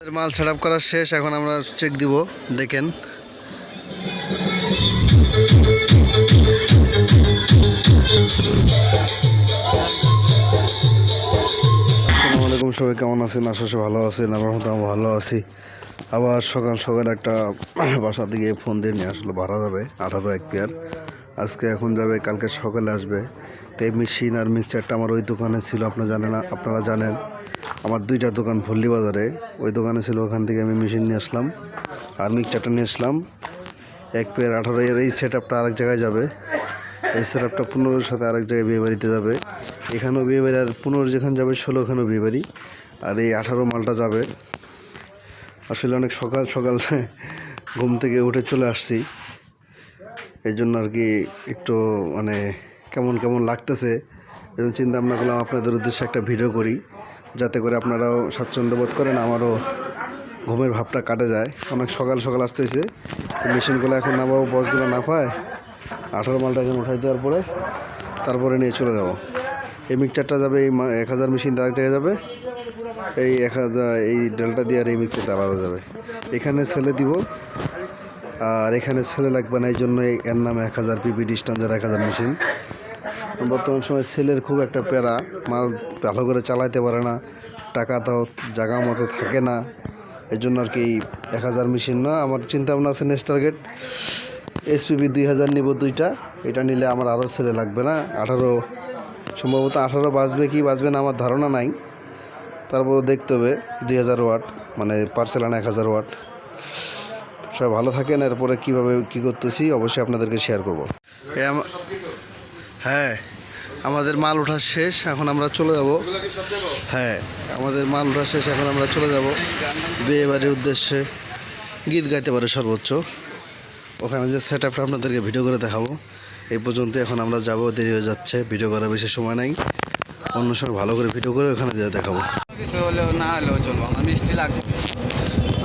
মাল সেট করা শেষ, এখন আমরা চেক দিব, দেখেন। আসসালামু সবাই কেমন আছেন? আশা ভালো আছেন আমি ভালো আছি। আবার সকাল সকাল একটা বাসা থেকে ফোন দিয়ে নিয়ে আসলো, ভাড়া যাবে আঠারো এক পেয়ার। আজকে এখন যাবে, কালকে সকালে আসবে। তো এই মেশিন আর মিক্সচারটা আমার ওই দোকানে ছিল আপনারা জানেন আপনারা জানেন, আমার দুইটা দোকান ভল্লি বাজারে, ওই দোকানে ছিল, ওখান থেকে আমি মেশিন নিয়ে আসলাম, আর মিক্সচারটা নিয়ে আসলাম। এক পেয়ার আঠারো এর এই সেট আপটা আরেক জায়গায় যাবে, এই সেট আপটা পনেরোর সাথে আরেক জায়গায় বিয়ে বাড়িতে যাবে। এখানেও বিয়ে বাড়ি, আর পনেরো যেখানে যাবে, ষোলো ওখানেও বিয়ে বাড়ি, আর এই আঠারো মালটা যাবে। আসলে অনেক সকাল সকাল ঘুম থেকে উঠে চলে আসছি, এই জন্য আর কি একটু মানে কেমন কেমন লাগতেছে জন্য চিন্তা ভাবনা করলাম আপনাদের উদ্দেশ্যে একটা ভিডিও করি, যাতে করে আপনারাও স্বাচ্ছন্দ্য বোধ করেন, আমারও ঘুমের ভাবটা কাটে যায়। অনেক সকাল সকাল আসতেছে মেশিনগুলো এখন নামাবো বসগুলো না পায়, আঠারো মালটা এখন উঠাই দেওয়ার পরে তারপরে নিয়ে চলে যাব। এই মিক্সচারটা যাবে, এই এক হাজার মেশিন জায়গায় যাবে, এই এক হাজার, এই ডেলটা দিয়ে আর এই মিক্সচারটা আলাদা যাবে। এখানে ছেলে দিব, আর এখানে ছেলে লাগবে না, এই জন্য এর নাম এক হাজার পিপি ডিস্টান্সের এক হাজার মেশিন বর্তমান সময় ছেলের খুব একটা প্যারা, মাল ভালো করে চালাইতে পারে না, টাকা তাও জায়গা মতো থাকে না এই জন্য আর কি এক হাজার মেশিন না, আমার চিন্তা ভাবনা আছে নেক্সট টার্গেট এসপিবি দুই হাজার নিব দুইটা, এটা নিলে আমার আরও ছেলে লাগবে না, আঠারো, সম্ভবত আঠারো বাজবে কি বাজবে না আমার ধারণা নাই, তারপরও দেখতে হবে, দুই হাজার ওয়াট মানে পার্সেল আনা এক হাজার ওয়াট সবাই ভালো থাকেন, এরপরে কীভাবে কী করতেছি অবশ্যই আপনাদেরকে শেয়ার করব। হ্যাঁ আমাদের মাল ওঠা শেষ এখন আমরা চলে যাব। হ্যাঁ আমাদের মাল ওঠা শেষ এখন আমরা চলে যাব বিয়ে বাড়ির উদ্দেশ্যে। গীত গাইতে পারে সর্বোচ্চ। ওখানে যে সেট আপটা আপনাদেরকে ভিডিও করে দেখাবো এই পর্যন্ত এখন আমরা যাব দেরি হয়ে যাচ্ছে ভিডিও করার বেশি সময় নাই। অন্য সময় ভালো করে ভিডিও করে ওখানে যেয়ে দেখাবো। কিছু হলেও না হলেও চলবো আমার মিষ্টি লাগবে।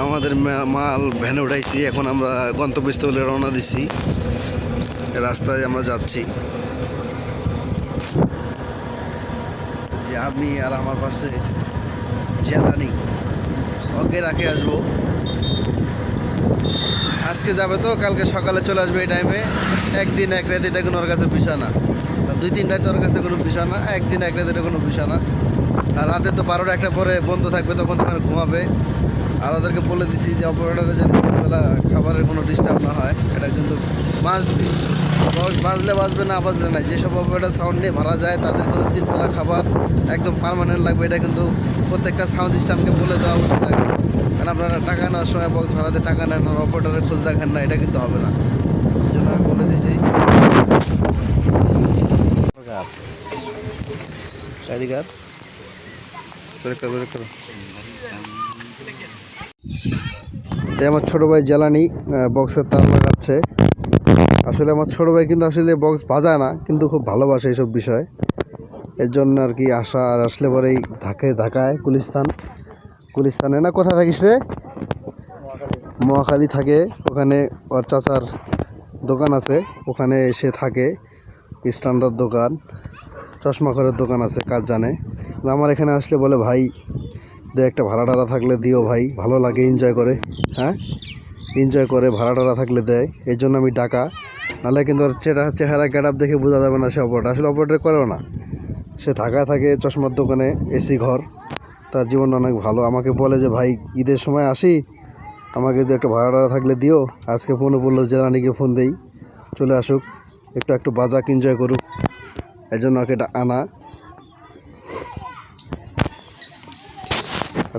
আমাদের মাল ভ্যানে উঠাইছি এখন আমরা গন্তব্যস্থলে রওনা দিচ্ছি রাস্তায় আমরা যাচ্ছি। যে আমি আর আমার পাশে জেলানি ওকে রাখে আসব। আজকে যাবে তো, কালকে সকালে চলে আসবে এই টাইমে একদিন এক রাত এটা কোনো ওর কাছে বিষয় না। দুই তিন রাতে ওর কাছে কোনো বিষয় না, একদিন এক রাত এটা কোনো বিষয় না। আর রাতে তো বারোটা একটা পরে বন্ধ থাকবে, তখন ওখানে ঘুমাবে। আর ওদেরকে বলে দিচ্ছি যে অপারেটারে যেন বেলা খাবারের কোনো ডিস্টার্ব না হয়, এটা কিন্তু মাস্ট বি বাজলে বাজবে না বাজলে নাই যেসব অপারেটার সাউন্ড নিয়ে ভাড়া যায়, তাদের কিন্তু তিনবেলা খাবার একদম পারমানেন্ট লাগবে। এটা কিন্তু প্রত্যেকটা সাউন্ড সিস্টেমকে বলে দেওয়া উচিত আগে। কারণ আপনারা টাকা নেওয়ার সময় বক্স ভাড়াতে টাকা নেন অপারেটারের খোঁজ রাখেন না, এটা কিন্তু হবে না। এই জন্য আমি বলে দিছি আমার ছোটো ভাই জ্বালানি বক্সের তার লাগাচ্ছে। আসলে আমার ছোটো ভাই কিন্তু আসলে বক্স বাজায় না, কিন্তু খুব ভালোবাসে এইসব বিষয়। এর জন্য আর কি আসা আর আসলে পরেই ঢাকায় ঢাকায়, গুলিস্তান। গুলিস্তানে না, কোথায় থাকিস রে? মহাখালী থাকে। ওখানে ওর চাচার দোকান আছে, ওখানে সে থাকে। স্ট্যান্ডার্ড দোকান, চশমা ঘরের দোকান আছে কাজ জানে। আমার এখানে আসলে বলে, ভাই, দু একটা ভাড়া টাড়া থাকলে দিও ভাই, ভালো লাগে এনজয় করে। হ্যাঁ? এনজয় করে ভাড়া টাড়া থাকলে দেয়। এই জন্য আমি ডাকা। নাহলে কিন্তু ওর চেহারা চেহারা গেট আপ দেখে বোঝা যাবে না সে অপারেটার আসলে অপারেটার করেও না। সে ঢাকায় থাকে, চশমার দোকানে, এসি ঘর। তার জীবন অনেক ভালো। আমাকে বলে যে, ভাই, ঈদের সময় আসি। আমাকে যদি একটা ভাড়া টাড়া থাকলে দিও। আজকে ফোনে বলল যে রানিকে ফোন দেই। চলে আসুক। একটু একটু বাজাক এনজয় করুক। এই জন্য ওকে আনা।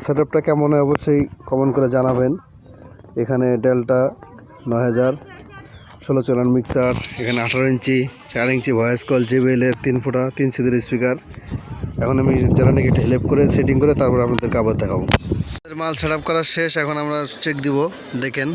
সেট আপটা কেমন হয় অবশ্যই কমেন্ট করে জানাবেন। এখানে ডেলটা নয় হাজার, ষোলো চলান মিক্সার, এখানে আঠারো ইঞ্চি, চার ইঞ্চি ভয়েস কল জেবিএলের তিন ফুটা, তিন সিদের স্পিকার। এখন আমি যারা নাকি হেল্প করে সেটিং করে, তারপর আপনাদেরকে আবার দেখাবো। মাল সেট আপ করা শেষ, এখন আমরা চেক দিব, দেখেন।